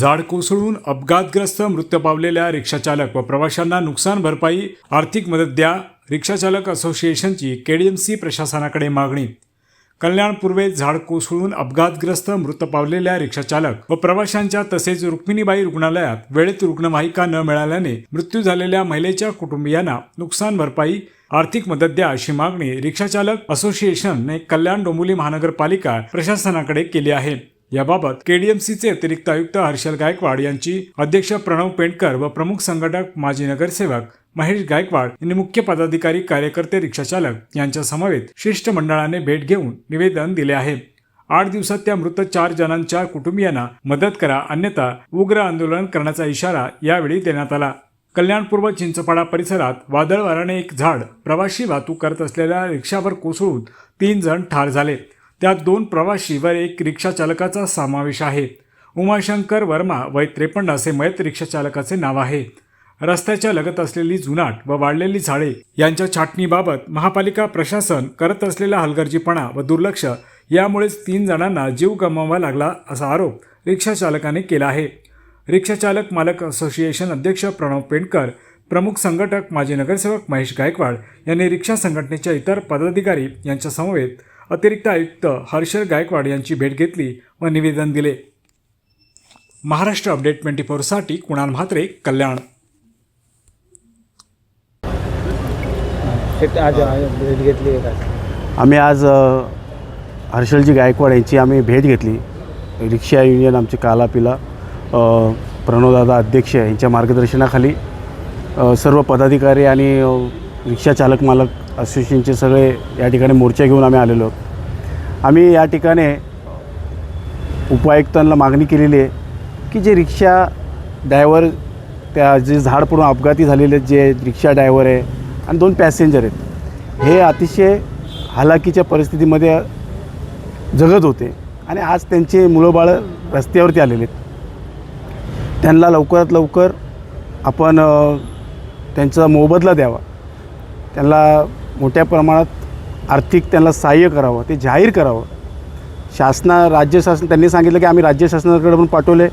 झाड कोसळून अपघातग्रस्त मृत्यू पावलेल्या रिक्षाचालक व प्रवाशांना नुकसान भरपाई आर्थिक मदत द्या रिक्षाचालक असोसिएशनची केडीएमसी प्रशासनाकडे मागणी. कल्याण पूर्वेत झाड कोसळून अपघातग्रस्त मृत पावलेल्या रिक्षाचालक व प्रवाशांच्या तसेच रुक्मिणीबाई रुग्णालयात वेळेत रुग्णवाहिका न मिळाल्याने मृत्यू झालेल्या महिलेच्या कुटुंबियांना नुकसान भरपाई आर्थिक मदत द्या अशी मागणी रिक्षाचालक असोसिएशनने कल्याण डोंबिवली महानगरपालिका प्रशासनाकडे केली आहे. याबाबत केडीएमसीचे अतिरिक्त आयुक्त हर्षल गायकवाड यांची अध्यक्ष प्रणव पेंडकर व प्रमुख संघटक माजी नगरसेवक महेश गायकवाड यांनी मुख्य पदाधिकारी कार्यकर्ते रिक्षाचालक यांच्या समवेत शिष्टमंडळाने भेट घेऊन निवेदन दिले आहे. आठ दिवसात त्या मृत चार जणांच्या कुटुंबियांना मदत करा अन्यथा उग्र आंदोलन करण्याचा इशारा यावेळी देण्यात आला. कल्याणपूर्व चिंचपाडा परिसरात वादळ वाऱ्याने एक झाड प्रवाशी वाहतूक करत असलेल्या रिक्षावर कोसळून तीन जण ठार झाले. त्यात दोन प्रवासी व एक रिक्षाचालकाचा समावेश आहे. उमाशंकर वर्मा वय त्रेपन्न असे मयत रिक्षाचालकाचे नाव आहे. रस्त्याच्या लगत असलेली जुनाट व वाढलेली झाडे यांच्या छाटणीबाबत महापालिका प्रशासन करत असलेला हलगर्जीपणा व दुर्लक्ष यामुळेच तीन जणांना जीव गमवावा लागला असा आरोप रिक्षाचालकाने केला आहे. रिक्षाचालक मालक असोसिएशन अध्यक्ष प्रणव पेंडकर प्रमुख संघटक माजी नगरसेवक महेश गायकवाड यांनी रिक्षा संघटनेच्या इतर पदाधिकारी यांच्यासमवेत अतिरिक्त आयुक्त हर्षल गायकवाड यांची भेट घेतली व निवेदन दिले. महाराष्ट्र अपडेट ट्वेंटी फोरसाठी कुणाल म्हात्रे कल्याण. भेट घेतली आम्ही आज हर्षलजी गायकवाड यांची आम्ही भेट घेतली. रिक्षा युनियन आमचे काला पिला अ, प्रणवदादा अध्यक्ष यांच्या मार्गदर्शनाखाली सर्व पदाधिकारी आणि रिक्षा चालक मालक असोसिएशनचे सगळे या ठिकाणी मोर्चा घेऊन आम्ही आलेलो. आहोत आम्ही या ठिकाणी उपायुक्तांना मागणी केलेली आहे की जे रिक्षा ड्रायव्हर त्या जे झाड पडून अपघाती झालेले जे रिक्षा ड्रायव्हर आहे आणि दोन पॅसेंजर आहेत हे अतिशय हालाकीच्या परिस्थितीमध्ये जगत होते आणि आज त्यांचे मुलंबाळं रस्त्यावरती आलेले आहेत. त्यांना लवकरात लवकर आपण त्यांचा मोबदला द्यावा. त्यांना मोठ्या प्रमाणात आर्थिक त्यांना सहाय्य करावं ते जाहीर करावं. शासना राज्य शासन त्यांनी सांगितलं की आम्ही राज्य शासनाकडे पण पाठवले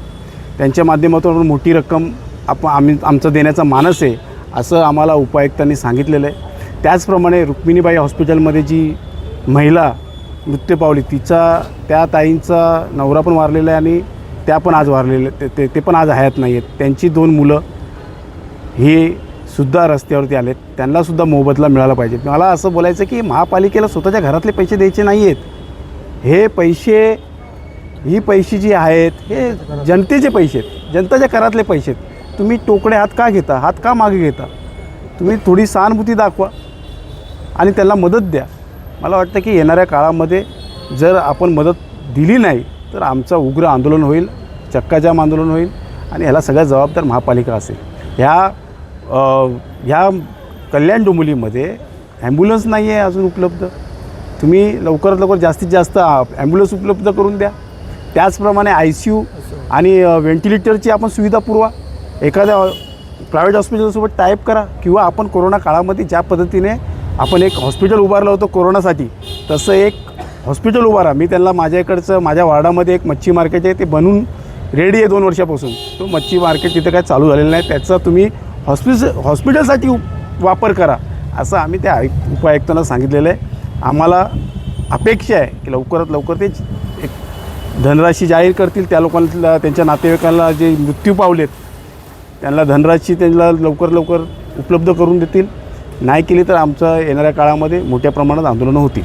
त्यांच्या माध्यमातून आपण मोठी रक्कम आप आम्ही आमचं देण्याचा मानस आहे असं आम्हाला उपायुक्तांनी सांगितलेलं आहे. त्याचप्रमाणे रुक्मिणीबाई हॉस्पिटलमध्ये जी महिला मृत्यू पावली तिचा त्या ताईंचा नवरा पण वारलेला आहे आणि त्या पण आज वारलेल्या ते- ते ते पण आज हयात नाही आहेत त्यांची दोन मुलं हे सुद्धा रस्त्यावरती आलेत. त्यांनासुद्धा मोबदला मिळाला पाहिजे. मला असं बोलायचं की महापालिकेला स्वतःच्या घरातले पैसे द्यायचे नाही आहेत हे पैसे ही पैसे जी आहेत हे जनतेचे पैसे आहेत. जनताच्या करातले पैसे आहेत. तुम्ही टोकडे हात का घेता? हात का मागे घेता? तुम्ही थोडी सहानुभूती दाखवा आणि त्यांना मदत द्या. मला वाटतं की येणाऱ्या काळामध्ये जर आपण मदत दिली नाही तर आमचं उग्र आंदोलन होईल चक्काजाम आंदोलन होईल आणि ह्याला सगळ्यात जबाबदार महापालिका असेल. ह्या ह्या कल्याण डोंबिवलीमध्ये ॲम्ब्युलन्स नाही आहे अजून उपलब्ध. तुम्ही लवकरात लवकर जास्तीत जास्त ॲम्ब्युलन्स उपलब्ध करून द्या. त्याचप्रमाणे आय सी यू आणि व्हेंटिलेटरची आपण सुविधा पुरवा. एखाद्या प्रायव्हेट हॉस्पिटलसोबत टाईप करा किंवा आपण कोरोना काळामध्ये ज्या पद्धतीने आपण एक हॉस्पिटल उभारलं होतं कोरोनासाठी तसं एक हॉस्पिटल उभारा. मी त्यांना माझ्या इकडचं माझ्या वार्डामध्ये एक मच्छी मार्केट आहे ते बनून रेडी आहे दोन वर्षापासून. तो मच्छी मार्केट तिथं काय चालू झालेलं नाही. त्याचा तुम्ही हॉस्पिटल हॉस्पिटलसाठी वापर करा असं आम्ही त्या आयुक्त उपायुक्तांना सांगितलेलं आहे. आम्हाला अपेक्षा आहे की लवकरात लवकर ते एक धनराशी जाहीर करतील त्या लोकांना त्यांच्या नातेवाईकांना जे मृत्यू पावलेत त्यांना धनराशी त्यांना लवकर लवकर उपलब्ध करून देतील. नाही केली तर आमचं येणाऱ्या काळामध्ये मोठ्या प्रमाणात आंदोलनं होतील.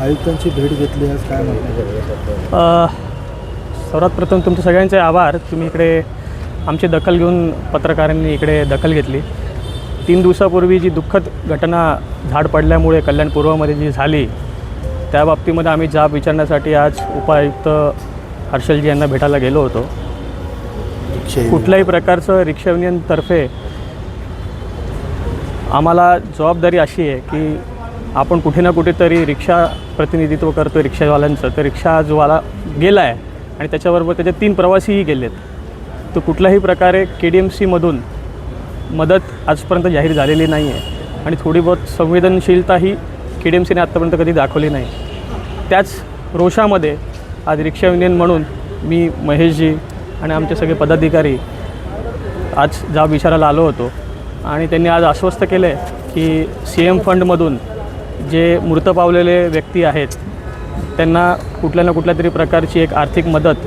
आयुक्तांची भेट घेतली आज काय म्हणतात सर्वात प्रथम तुमचे सगळ्यांचे आभार. तुम्ही इकडे आमची दखल घेऊन पत्रकारांनी इकडे दखल घेतली. तीन दिवसापूर्वी जी दुःखद घटना झाड पडल्यामुळे कल्याण पूर्वमध्ये जी झाली त्या बाबतीमध्ये आम्ही जाब विचारण्यासाठी आज उपायुक्त हर्षलजी यांना भेटायला गेलो होतो. कुठल्याही प्रकारचं रिक्षा युनियनतर्फे आम्हाला जबाबदारी अशी आहे की आपण कुठे ना कुठेतरी रिक्षा प्रतिनिधित्व करतो रिक्षावाल्यांचं. तर रिक्षा जोवाला गेला आहे आणि त्याच्याबरोबर त्याचे तीन प्रवासीही गेलेत. तर कुठल्याही प्रकारे के डी एम सीमधून मदत आजपर्यंत जाहीर झालेली नाही आहे आणि थोडी बहुत संवेदनशीलता ही के डी एम सीने आत्तापर्यंत कधी दाखवली नाही. त्याच रोषामध्ये आज रिक्षा युनियन म्हणून मी महेशजी आणि आमचे सगळे पदाधिकारी आज जाब विचाराला आलो होतो आणि त्यांनी आज आश्वस्त केलं आहे की सी एम फंडमधून जे मृत पावलेले व्यक्ती आहेत त्यांना कुठल्या ना कुठल्या तरी प्रकारची एक आर्थिक मदत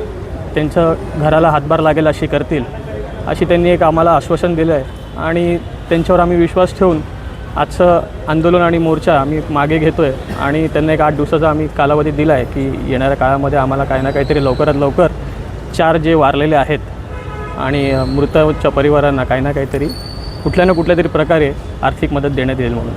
त्यांच्या घराला हातभार लागेल अशी करतील अशी त्यांनी एक आम्हाला आश्वासन दिलं आहे आणि त्यांच्यावर आम्ही विश्वास ठेवून आजचं आंदोलन आणि मोर्चा आम्ही मागे घेतो आहे आणि त्यांना एक आठ दिवसाचा आम्ही कालावधी दिला आहे की येणाऱ्या काळामध्ये आम्हाला काही ना काहीतरी लवकरात लवकर चार जे वारलेले आहेत आणि मृतच्या परिवारांना काही ना काहीतरी कुठल्या ना कुठल्या तरी प्रकारे आर्थिक मदत देण्यात येईल म्हणून.